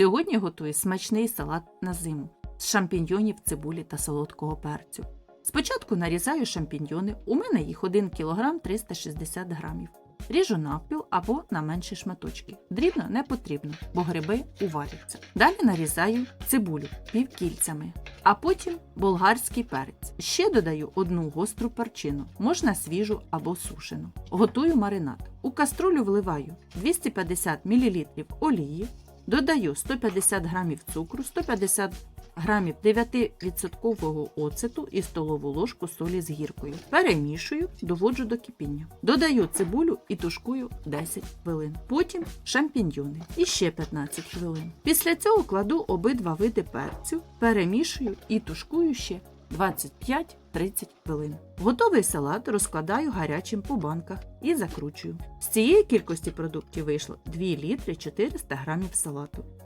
Сьогодні готую смачний салат на зиму з шампіньйонів, цибулі та солодкого перцю. Спочатку нарізаю шампіньйони, у мене їх 1 кг 360 г. Ріжу навпіл або на менші шматочки. Дрібно не потрібно, бо гриби уваляться. Далі нарізаю цибулю півкільцями, а потім болгарський перець. Ще додаю одну гостру перчину, можна свіжу або сушену. Готую маринад. У каструлю вливаю 250 мл олії, додаю 150 г цукру, 150 грамів 9% оцету і столову ложку солі з гіркою. Перемішую, доводжу до кипіння. Додаю цибулю і тушкую 10 хвилин. Потім шампіньйони і ще 15 хвилин. Після цього кладу обидва види перцю, перемішую і тушкую ще 25-30 хвилин. Готовий салат розкладаю гарячим по банках і закручую. З цієї кількості продуктів вийшло 2 літри 400 грамів салату.